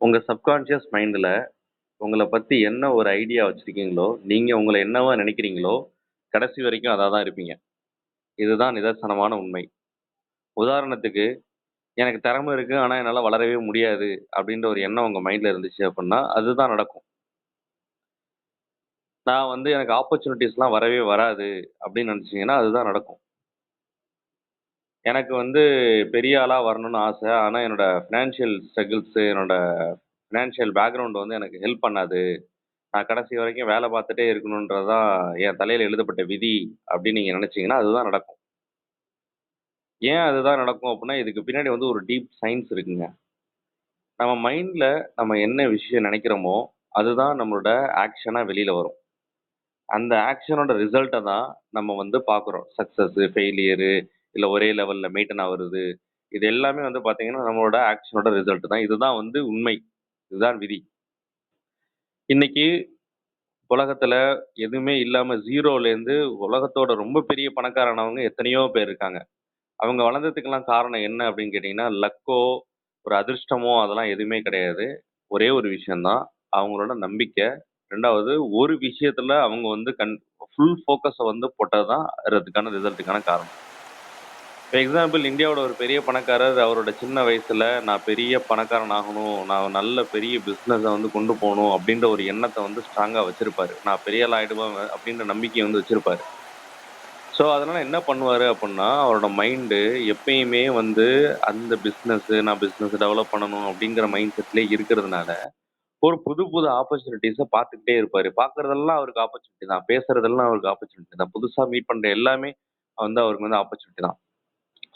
உங்கள் சப்கான்ஷியஸ் மைண்டில் உங்களை பற்றி என்ன ஒரு ஐடியா வச்சுருக்கீங்களோ நீங்கள் உங்களை என்னவா நினைக்கிறீங்களோ, கடைசி வரைக்கும் அதாக தான் இருப்பீங்க. இதுதான் நிதர்சனமான உண்மை. உதாரணத்துக்கு, எனக்கு திறமை இருக்குது ஆனால் என்னால் வளரவே முடியாது. அப்படின்ற ஒரு எண்ணம் உங்கள் மைண்டில் இருந்துச்சு அப்படின்னா, அதுதான் நடக்கும். நான் வந்து எனக்கு ஆப்பர்ச்சுனிட்டிஸ்லாம் வரவே வராது அப்படின்னு நினச்சிங்கன்னா அதுதான் நடக்கும். எனக்கு வந்து பெரிய ஆளாக வரணும்னு ஆசை. ஆனால் என்னோட ஃபினான்ஷியல் ஸ்ட்ரகிள்ஸு என்னோட ஃபினான்ஷியல் பேக்ரவுண்ட் வந்து எனக்கு ஹெல்ப் பண்ணாது. நான் கடைசி வரைக்கும் வேலை பார்த்துட்டே இருக்கணுன்றது தான் என் தலையில் எழுதப்பட்ட விதி அப்படின்னு நீங்கள் நினச்சிங்கன்னா அதுதான் நடக்கும். ஏன் அதுதான் நடக்கும் அப்படின்னா, இதுக்கு பின்னாடி வந்து ஒரு டீப் சயின்ஸ் இருக்குங்க. நம்ம மைண்டில் நம்ம என்ன விஷயம் நினைக்கிறோமோ, அதுதான் நம்மளோட ஆக்ஷனாக வெளியில் வரும். அந்த ஆக்ஷனோட ரிசல்ட்டை தான் நம்ம வந்து பார்க்குறோம். சக்ஸஸ்ஸு ஃபெயிலியரு இல்லை ஒரே லெவலில் மெயின்டைன் ஆகுறது இது எல்லாமே வந்து பார்த்தீங்கன்னா, நம்மளோட ஆக்ஷனோட ரிசல்ட் தான். இதுதான் வந்து உண்மை. இதுதான் விதி. இன்னைக்கு உலகத்தில் எதுவுமே இல்லாமல் ஜீரோலேருந்து உலகத்தோட ரொம்ப பெரிய பணக்காரனவங்க எத்தனையோ பேர் இருக்காங்க. அவங்க வளர்ந்ததுக்கெல்லாம் காரணம் என்ன அப்படின்னு கேட்டிங்கன்னா லக்கோ, ஒரு அதிர்ஷ்டமோ அதெல்லாம் எதுவுமே கிடையாது. ஒரே ஒரு விஷயந்தான் அவங்களோட நம்பிக்கை. ரெண்டாவது ஒரு விஷயத்தில் அவங்க வந்து கண் ஃபுல் ஃபோக்கஸை வந்து போட்டது தான் அதுக்கான ரிசல்ட்டுக்கான காரணம். இப்போ எக்ஸாம்பிள் இந்தியாவோட ஒரு பெரிய பணக்காரர் அவரோட சின்ன வயசில் நான் பெரிய பணக்காரன் ஆகணும். நான் நல்ல பெரிய பிஸ்னஸை வந்து கொண்டு போகணும் அப்படின்ற ஒரு எண்ணத்தை வந்து ஸ்ட்ராங்காக வச்சுருப்பார் நான் பெரிய ஆள் ஆயிடுவேன் அப்படின்ற நம்பிக்கையை வந்து வச்சுருப்பார் ஸோ அதனால் என்ன பண்ணுவார் அப்படின்னா, அவரோட மைண்டு எப்பயுமே வந்து அந்த பிஸ்னஸ்ஸு நான் பிஸ்னஸ் டெவலப் பண்ணணும் அப்படிங்கிற மைண்ட் செட்லேயே இருக்கிறதுனால, ஒரு புது புது ஆப்பர்ச்சுனிட்டிஸை பார்த்துக்கிட்டே இருப்பார் பார்க்குறதெல்லாம் அவருக்கு ஆப்பர்ச்சுனிட்டி தான். பேசுறதெல்லாம் அவருக்கு ஆப்பர்ச்சுனிட்டி தான். புதுசாக மீட் பண்ணுற எல்லாமே வந்து அவருக்கு வந்து ஆப்பர்ச்சுனிட்டி தான்.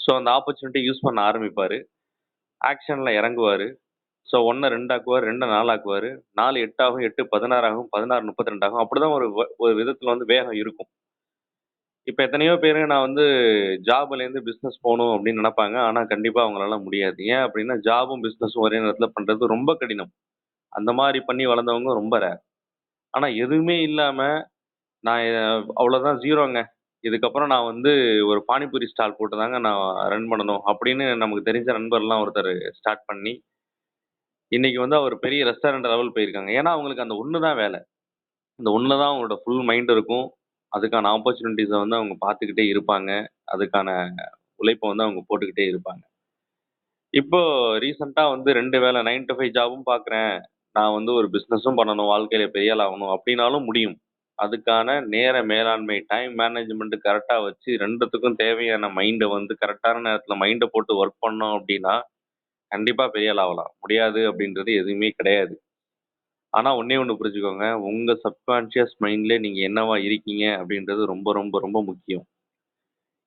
ஸோ அந்த ஆப்பர்ச்சுனிட்டி யூஸ் பண்ண ஆரம்பிப்பார் ஆக்ஷனில் இறங்குவார் ஸோ 1 2 ஆக்குவாரு. 2 4 ஆக்குவாரு. 4 8 ஆகும். 8 16 ஆகும். 16 32 ஆகும். அப்படிதான் ஒரு வ ஒரு விதத்தில் வந்து வேகம் இருக்கும். இப்போ எத்தனையோ பேர் நான் வந்து ஜாப்லேருந்து பிஸ்னஸ் போகணும் அப்படின்னு நினைப்பாங்க. ஆனால் கண்டிப்பாக அவங்களால முடியாது. ஏன் அப்படின்னா, ஜாபும் பிஸ்னஸும் ஒரே நேரத்தில் பண்ணுறது ரொம்ப கடினம். அந்த மாதிரி பண்ணி வளர்ந்தவங்க ரொம்ப ரேர். ஆனால் எதுவுமே இல்லாமல் நான் அவ்வளோதான் ஜீரோங்க இதுக்கப்புறம் நான் வந்து ஒரு பானிபூரி ஸ்டால் போட்டு தாங்க நான் ரன் பண்ணணும் அப்படின்னு நமக்கு தெரிஞ்ச நண்பர்லாம் ஒருத்தர் ஸ்டார்ட் பண்ணி, இன்னைக்கு வந்து அவர் பெரிய ரெஸ்டாரண்ட் லெவல் போயிருக்காங்க. ஏன்னா அவங்களுக்கு அந்த ஒன்று தான் வேலை. அந்த ஒன்று தான் அவங்களோட ஃபுல் மைண்ட் இருக்கும். அதுக்கான ஆப்பர்ச்சுனிட்டிஸை வந்து அவங்க பார்த்துக்கிட்டே இருப்பாங்க. அதுக்கான உழைப்பை வந்து அவங்க போட்டுக்கிட்டே இருப்பாங்க. இப்போ ரீசென்ட்டா வந்து ரெண்டு வேலை நைன் டு ஃபைவ் ஜாபும் பார்க்குறேன். நான் வந்து ஒரு பிஸ்னஸும் பண்ணணும். வாழ்க்கையில பெரிய ஆகணும் அப்படின்னாலும் முடியும். அதுக்கான நேர மேலாண்மை, டைம் மேனேஜ்மெண்ட் கரெக்டாக வச்சு ரெண்டுத்துக்கும் தேவையான மைண்டை வந்து கரெக்டான நேரத்தில் மைண்டை போட்டு ஒர்க் பண்ணோம் அப்படின்னா, கண்டிப்பாக பெரிய ஆள் ஆகலாம். முடியாது அப்படின்றது எதுவுமே கிடையாது. ஆனால் ஒன்றே ஒன்று புரிஞ்சுக்கோங்க. உங்கள் சப்கான்ஷியஸ் மைண்டில் நீங்கள் என்னவா இருக்கீங்க அப்படின்றது ரொம்ப ரொம்ப ரொம்ப முக்கியம்.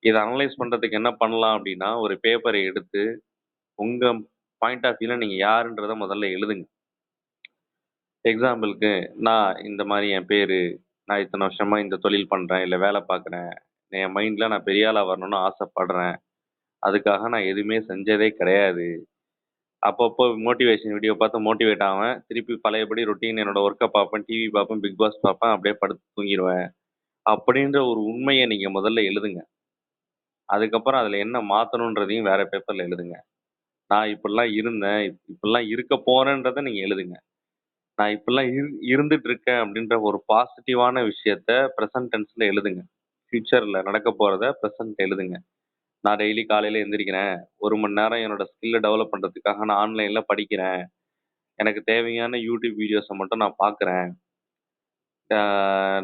இதை அனலைஸ் பண்ணுறதுக்கு என்ன பண்ணலாம் அப்படின்னா, ஒரு பேப்பரை எடுத்து உங்கள் பாயிண்ட் ஆஃப் வியூவில் நீங்கள் யாருன்றத முதல்ல எழுதுங்க. எக்ஸாம்பிள்க்கு நான் இந்த மாதிரி என் பேர் நான் இத்தனை வருஷமா இந்த தொழில் பண்றேன், இல்லை வேலை பார்க்குறேன். என் மைண்ட்ல நான் பெரிய ஆளாக வரணும்னு ஆசைப்படுறேன். அதுக்காக நான் எதுவுமே செஞ்சதே கிடையாது. அப்பப்போ மோட்டிவேஷன் வீடியோ பார்த்து மோட்டிவேட் ஆவேன். திருப்பி பழையபடி ரொட்டீன் என்னோட ஒர்க்கை பார்ப்பேன், டிவி பார்ப்பேன், பிக் பாஸ் பார்ப்பேன். அப்படியே படுத்து தூங்கிடுவேன் அப்படின்ற ஒரு உண்மையை நீங்கள் முதல்ல எழுதுங்க. அதுக்கப்புறம் அதில் என்ன மாற்றணுன்றதையும் வேறு பேப்பரில் எழுதுங்க. நான் இப்படிலாம் இருந்தேன். இப்படிலாம் இருக்க போகிறேன்றதை நீங்கள் எழுதுங்க. நான் இப்படிலாம் இரு இருந்துட்டு இருக்கேன் அப்படின்ற ஒரு பாசிட்டிவான விஷயத்த ப்ரெசன்ட் டென்ஸில் எழுதுங்க. ஃப்யூச்சரில் நடக்க போகிறத ப்ரெசன்ட் எழுதுங்க. நான் டெய்லி காலையில் எந்திரிக்கிறேன். ஒரு மணி நேரம் என்னோட ஸ்கில்லை டெவலப் பண்ணுறதுக்காக நான் ஆன்லைனில் படிக்கிறேன். எனக்கு தேவையான யூடியூப் வீடியோஸை மட்டும் நான் பார்க்குறேன்.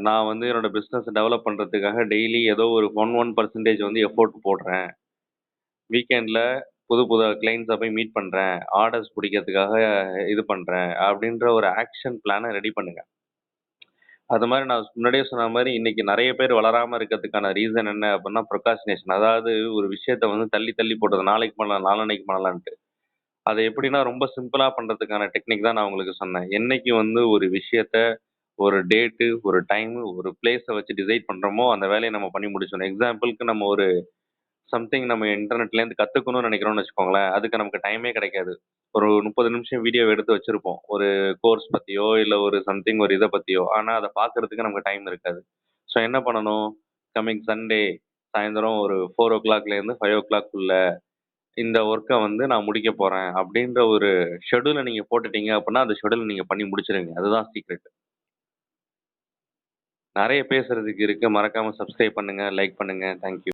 நான் வந்து என்னோடய பிஸ்னஸை டெவலப் பண்ணுறதுக்காக டெய்லி ஏதோ ஒரு 1, 1% வந்து எஃபோர்ட் போடுறேன். வீக்கெண்டில் புது புது கிளைண்ட்ஸை போய் மீட் பண்ணுறேன் ஆர்டர்ஸ் பிடிக்கிறதுக்காக இது பண்ணுறேன் அப்படின்ற ஒரு ஆக்ஷன் பிளானை ரெடி பண்ணுங்கள் அது மாதிரி நான் முன்னாடியே சொன்ன மாதிரி இன்னைக்கு நிறைய பேர் வளராமல் இருக்கிறதுக்கான ரீசன் என்ன அப்படின்னா, ப்ரொக்ராஸ்டினேஷன். அதாவது ஒரு விஷயத்த வந்து தள்ளி தள்ளி போட்டது நாளைக்கு பண்ணலாம், நாளன்னைக்கு பண்ணலான்ட்டு. அதை எப்படின்னா ரொம்ப சிம்பிளாக பண்ணுறதுக்கான டெக்னிக் தான் நான் உங்களுக்கு சொன்னேன். என்னைக்கு வந்து ஒரு விஷயத்த ஒரு டேட்டு, ஒரு டைமு, ஒரு பிளேஸை வச்சு டிசைட் பண்ணுறோமோ அந்த வேலையை நம்ம பண்ணி முடிச்சிடணும். எக்ஸாம்பிளுக்கு நம்ம ஒரு சம்திங் நம்ம இன்டர்நெட்லேருந்து கற்றுக்கணும்னு நினைக்கிறோம்னு வச்சுக்கோங்களேன். அதுக்கு நமக்கு டைமே கிடைக்காது. ஒரு 30 நிமிஷம் வீடியோ எடுத்து வச்சுருப்போம் ஒரு கோர்ஸ் பற்றியோ இல்லை ஒரு சம்திங் ஒரு இதை பற்றியோ ஆனால் அதை பார்க்கறதுக்கு நமக்கு டைம் இருக்காது. ஸோ என்ன பண்ணணும்? கம்மிங் சண்டே சாயந்தரம் ஒரு 4:00லேருந்து 5:00க்குள்ள இந்த ஒர்க்கை வந்து நான் முடிக்க போகிறேன் அப்படின்ற ஒரு ஷெடியூலை நீங்கள் போட்டுட்டீங்க அப்படின்னா, அந்த ஷெடியூல் நீங்கள் பண்ணி முடிச்சிருங்க அதுதான் சீக்ரெட். நிறைய பேசுறதுக்கு இருக்கு. மறக்காம சப்ஸ்கிரைப் பண்ணுங்க, லைக் பண்ணுங்க. Thank you.